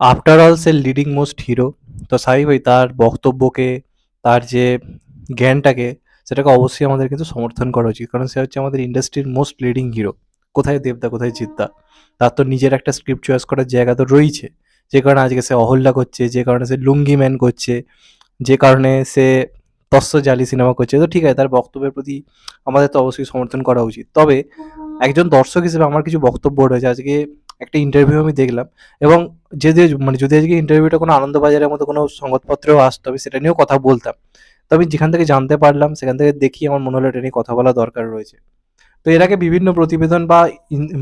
After all say leading most hero তো স্বাভাবিক ভাই তার বক্তব্যকে, তার যে জ্ঞানটাকে, সেটাকে অবশ্যই আমাদের কিন্তু সমর্থন করা উচিত। কারণ সে হচ্ছে আমাদের ইন্ডাস্ট্রির মোস্ট লিডিং হিরো কোথায় দেবদা, কোথায় জিদ্দা? তার তো নিজের একটা স্ক্রিপ্ট চয়েস করার জায়গা তো রয়েছে। যে কারণে আজকে সে অহল্যা করছে, যে কারণে সে লুঙ্গি ম্যান করছে, যে কারণে সে তস্য জালি সিনেমা করছে। তো ঠিক আছে, তার বক্তব্যের প্রতি আমাদের তো অবশ্যই সমর্থন করা উচিত। তবে একজন দর্শক হিসেবে আমার কিছু বক্তব্য রয়েছে। আজকে একটা ইন্টারভিউ আমি দেখলাম এবং যদি মানে যদি আজকে ইন্টারভিউটা কোনো আনন্দবাজারের মতো কোনো সংবাদপত্রেও আসতো, আমি সেটা নিয়েও কথা বলতাম। তো আমি যেখান থেকে জানতে পারলাম, সেখান থেকে দেখি আমার মনে হলো এটা নিয়ে কথা বলা দরকার রয়েছে। তো এর আগে বিভিন্ন প্রতিবেদন বা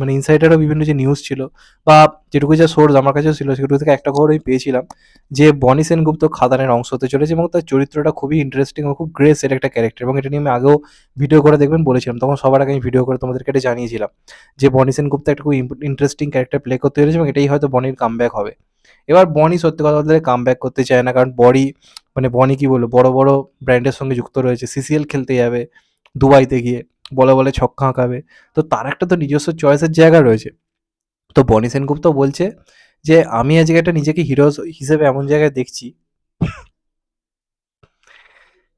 মানে ইনসাইডারও বিভিন্ন যে নিউজ ছিল বা যেটুকু যা সোর্স আমার কাছেও ছিল সেটুকু থেকে একটা খবর আমি পেয়েছিলাম যে বনি সেনগুপ্ত খাদানের অংশ হতে চলেছে এবং তার চরিত্রটা খুবই ইন্টারেস্টিং এবং খুব গ্রেস এর একটা ক্যারেক্টার এবং এটা নিয়ে আমি আগেও ভিডিও করে দেখবেন বলেছিলাম। তখন সবার আগে আমি ভিডিও করে তোমাদেরকে এটা জানিয়েছিলাম যে বনি সেনগুপ্ত একটা খুব ইন্টারেস্টিং ক্যারেক্টার প্লে করতে পেরেছে এবং এটাই হয়তো বনির কামব্যাক হবে। এবার বনি সত্যি কথা বলতে কামব্যাক করতে চায় না কারণ বডি মানে বনি কি বলব, বড় বড় ব্র্যান্ডের সঙ্গে যুক্ত রয়েছে সিসিএল খেলতে যাবে দুবাইতে গিয়ে। বলে বলে ছক্কা আঁকাবে। তো তার একটা তো নিজস্ব চয়েসের জায়গা রয়েছে। তো বনি সেনগুপ্ত বলছে যে, আমি আজকে একটা নিজেকে হিরো হিসেবে এমন জায়গায় দেখছি,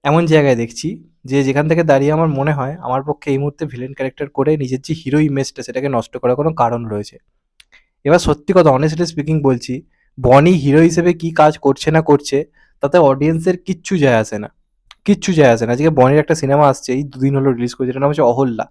এমন জায়গায় দেখছি যে, যেখান থেকে দাঁড়িয়ে আমার মনে হয় আমার পক্ষে এই মুহূর্তে ভিলেন ক্যারেক্টার করে নিজের যে হিরো ইমেজটা সেটাকে নষ্ট করার কোনো কারণ রয়েছে। এবার সত্যি কথা অনেস্টলি স্পিকিং বলছি, বনি হিরো হিসেবে কি কাজ করছে না করছে, তাতে অডিয়েন্সের কিচ্ছু যায় আসে না। কিচ্ছু যায় আসে না। আজকে বনির একটা সিনেমা আসছে, এই দুদিন হলো রিলিজ করেছে, এটার নাম হচ্ছে অহল্যা।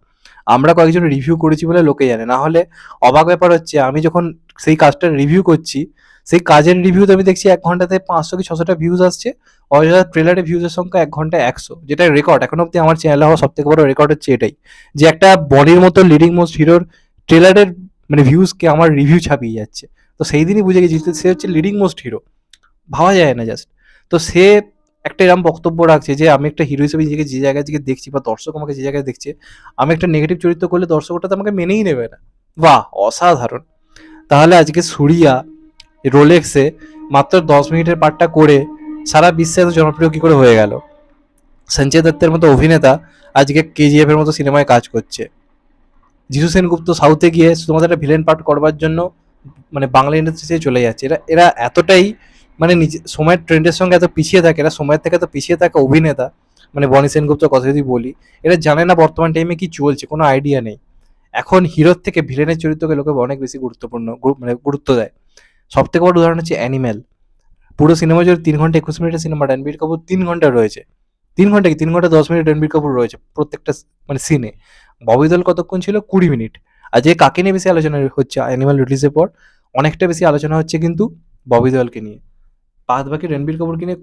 আমরা কয়েকজন রিভিউ করেছি বলে লোকে জানে, না হলে অবাক ব্যাপার হচ্ছে, আমি যখন সেই কাজটার রিভিউ করছি, সেই কাজের রিভিউতে আমি দেখছি এক ঘন্টাতে পাঁচশো কি ছশোটা ভিউজ আসছে, অযথা ট্রেলারে ভিউজের সংখ্যা এক ঘন্টায় একশো যেটা রেকর্ড এখন অব্দি আমার চ্যানেলে হওয়া সব থেকে বড় রেকর্ড হচ্ছে এটাই। যে একটা বনির মতো লিডিং মোস্ট হিরোর ট্রেলারের মানে ভিউজকে আমার রিভিউ ছাপিয়ে যাচ্ছে। তো সেই দিনই বুঝে গেছি সে হচ্ছে লিডিং মোস্ট হিরো ভাবা যায় না জাস্ট তো সে একটা এরকম বক্তব্য রাখছে যে, আমি একটা হিরো হিসেবে নিজেকে যে জায়গায় থেকে দেখছি বা দর্শক আমাকে যে জায়গায় দেখছে, আমি একটা নেগেটিভ চরিত্র করলে দর্শকটা তো আমাকে মেনেই নেবে না। বাহ, অসাধারণ। তাহলে আজকে সুরিয়া, রোলেক্সে মাত্র দশ মিনিটের পার্টটা করে সারা বিশ্বে এত জনপ্রিয় কী করে হয়ে গেল? সঞ্জয় দত্তের মতো অভিনেতা আজকে কেজিএফ এর মতো সিনেমায় কাজ করছে। যিশু সেনগুপ্ত সাউথে গিয়ে শুধুমাত্র একটা ভিলেন পার্ট করবার জন্য মানে বাংলা ইন্ডাস্ট্রিতে চলে যাচ্ছে। এরা এরা এতটাই মানে নিজে, সময়ের ট্রেন্ডের সঙ্গে এত পিছিয়ে থাকে এরা সময়ের থেকে এত পিছিয়ে থাকা অভিনেতা মানে বনি সেনগুপ্তর কথা যদি বলি, এরা জানে না বর্তমান টাইমে কি চলছে, কোনো আইডিয়া নেই। এখন হিরোর থেকে ভিলেনের চরিত্রকে লোকে অনেক বেশি গুরুত্বপূর্ণ মানে গুরুত্ব দেয়। সব থেকে বড় উদাহরণ হচ্ছে অ্যানিম্যাল পুরো সিনেমা জুড়ে তিন ঘণ্টা, একুশ মিনিটের সিনেমা রণবীর কাপুর তিন ঘণ্টা রয়েছে। তিন ঘণ্টা কি? তিন ঘণ্টা, দশ মিনিট রণবীর কাপুর রয়েছে প্রত্যেকটা মানে সিনে ববি দল কতক্ষণ ছিল? কুড়ি মিনিট। আর যে কাকে নিয়ে বেশি আলোচনা হচ্ছে অ্যানিমাল রিলিজের পর, অনেকটা বেশি আলোচনা হচ্ছে কিন্তু ববি দলকে নিয়ে। বাদ বাকি রণবীর কাপুরকে নিয়ে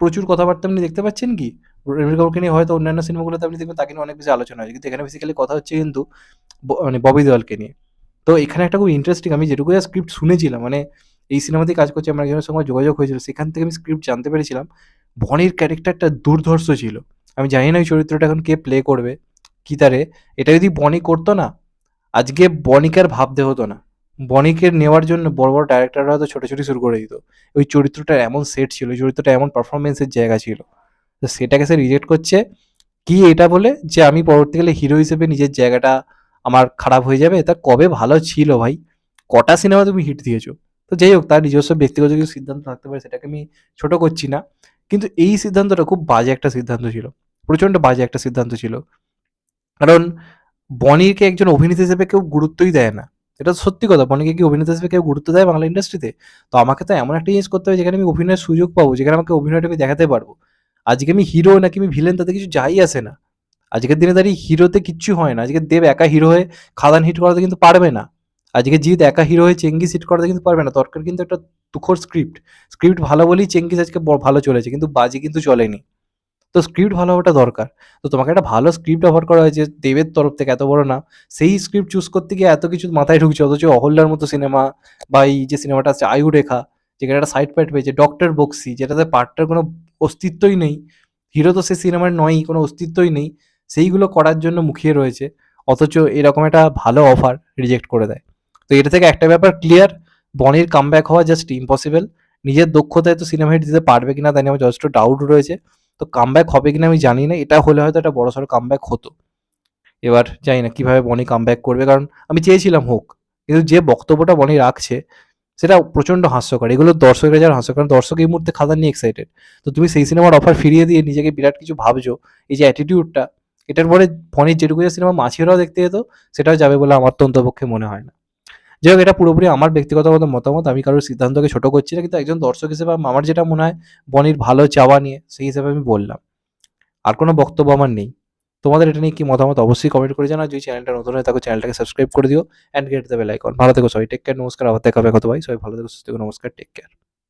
প্রচুর কথাবার্তা আপনি দেখতে পাচ্ছেন কি? রণবীর কাপুরকে নিয়ে হয়তো অন্যান্য সিনেমাগুলোতে আপনি দেখবেন তাকে নিয়ে অনেক বেশি আলোচনা হয়েছে। কিন্তু এখানে বেসিক্যালি কথা হচ্ছে কিন্তু মানে ববি দেওয়ালকে নিয়ে। তো এখানে একটা খুব ইন্টারেস্টিং আমি যেটুকু স্ক্রিপ্ট শুনেছিলাম মানে এই সিনেমাতেই কাজ করছে আমার একজনের সঙ্গে যোগাযোগ হয়েছিল, সেখান থেকে আমি স্ক্রিপ্ট জানতে পেরেছিলাম। বনির ক্যারেক্টারটা দুর্ধর্ষ ছিল। আমি জানি না ওই চরিত্রটা এখন কে প্লে করবে, কি তারে। এটা যদি বনি করতো না, আজকে বনিকে আর ভাবতে হতো না। বনিকে নেওয়ার জন্য বড় বড় ডাইরেক্টররা হয়তো ছোটাছুটি শুরু করে দিত। ওই চরিত্রটা এমন সেট ছিল, ওই চরিত্রটা এমন পারফরমেন্সের জায়গা ছিল। তো সেটাকে সে রিজেক্ট করছে। কি এটা বলে? যে আমি পরবর্তীকালে হিরো হিসেবে নিজের জায়গাটা আমার খারাপ হয়ে যাবে। তা কবে ভালো ছিল ভাই? কটা সিনেমা তুমি হিট দিয়েছ? তো যাই হোক, তার নিজস্ব ব্যক্তিগত কিছু সিদ্ধান্ত থাকতে পারে, সেটাকে আমি ছোট করছি না। কিন্তু এই সিদ্ধান্তটা খুব বাজে একটা সিদ্ধান্ত ছিল। প্রচণ্ড বাজে একটা সিদ্ধান্ত ছিল। কারণ বনিকে একজন অভিনেতা হিসেবে কেউ গুরুত্বই দেয় না। এটা সত্যি কথা। বনিকে কি অভিনেতা হিসেবে কেউ গুরুত্ব দেয় বাংলা ইন্ডাস্ট্রিতে তো? আমাকে তো এমন একটা জিনিস করতে হবে যেখানে আমি অভিনয়ের সুযোগ পাবো, যেখানে আমাকে অভিনয়টা আমি দেখাতে পারব। আজকে আমি হিরো নাকি আমি ভিলেন তাতে কিছু যাই আসে না। আজকের দিনে দাঁড়িয়ে হিরোতে কিচ্ছু হয় না। আজকে দেব একা হিরো হয়ে খাদান হিট করাতে কিন্তু পারবে না। আজকে জিৎ একা হিরো হয়ে চেঙ্গিস হিট করাতে কিন্তু পারবে না। দরকার কিন্তু একটা তুখোর স্ক্রিপ্ট স্ক্রিপ্ট ভালো বলেই চেঙ্গিস আজকে ভালো চলেছে, কিন্তু বাজি কিন্তু চলেনি। তো স্ক্রিপ্ট ভালো হওয়াটা দরকার। তো তোমাকে একটা ভালো স্ক্রিপ্ট অফার করা হয়েছে, দেবের তরফ থেকে এত বড় না। সেই স্ক্রিপ্ট চুজ করতে গিয়ে এত কিছু মাথায় ঢুকছে, অথচ অহল্যার মতো সিনেমা বা এই যে সিনেমাটা আছে আয়ু রেখা যেখানে একটা সাইড প্যাট পেয়েছে ডক্টর বক্সি, যেটাতে পার্টটার কোনো অস্তিত্বই নেই। হিরো তো সে সিনেমার নয়ই, কোনো অস্তিত্বই নেই। সেইগুলো করার জন্য মুখিয়ে রয়েছে। অথচ এরকম একটা ভালো অফার রিজেক্ট করে দেয়। তো এটা থেকে একটা ব্যাপার ক্লিয়ার বনির কামব্যাক হওয়া জাস্ট ইম্পসিবল নিজের দক্ষতায় তো সিনেমা হিট দিতে পারবে কিনা, তাই নিয়ে আমার যথেষ্ট ডাউট রয়েছে। তো কামব্যাক হবে কিনা আমি জানি না, এটা হলে হয়তো একটা বড়সড় কামব্যাক হতো। এবার জানি না কীভাবে বনি কামব্যাক করবে, কারণ আমি চেয়েছিলাম হোক, কিন্তু যে বক্তব্যটা বনি রাখছে, সেটা প্রচণ্ড হাস্যকর। এগুলো দর্শকেরা যারা হাস্য কারণ দর্শক এই মুহূর্তে খাদান নিয়ে এক্সাইটেড তো তুমি সেই সিনেমার অফার ফিরিয়ে দিয়ে নিজেকে বিরাট কিছু ভাবছ, এই যে অ্যাটিটিউডটা এটার পরে ফণির যেটুকু যে সিনেমা মাছিরাও দেখতে যেত, সেটাও যাবে বলে আমার তো অন্তপক্ষে মনে হয় না। যাই হোক, এটা পুরোপুরি আমার ব্যক্তিগত মতো মতামত। আমি কারোর সিদ্ধান্তকে ছোট করছি না, কিন্তু একজন দর্শক হিসেবে আমার যেটা মনে হয়, বনির ভালো চাওয়া নিয়ে, সেই হিসেবে আমি বললাম। আর কোনো বক্তব্য আমার নেই। তোমাদের এটা নিয়ে কি মতামত অবশ্যই কমেন্ট করে জানাও। যদি চ্যানেলটা নতুন হয় তাকে চ্যানেলটাকে সাবস্ক্রাইব করে দিও। অ্যান্ড গেট দেবে বেল আইকন ভালো থেকো সবাই টেক কেয়ার নমস্কার, আবার দেখা হবে কত ভাই। সবাই ভালো থেকো, সুস্থ থেকো, নমস্কার টেক কেয়ার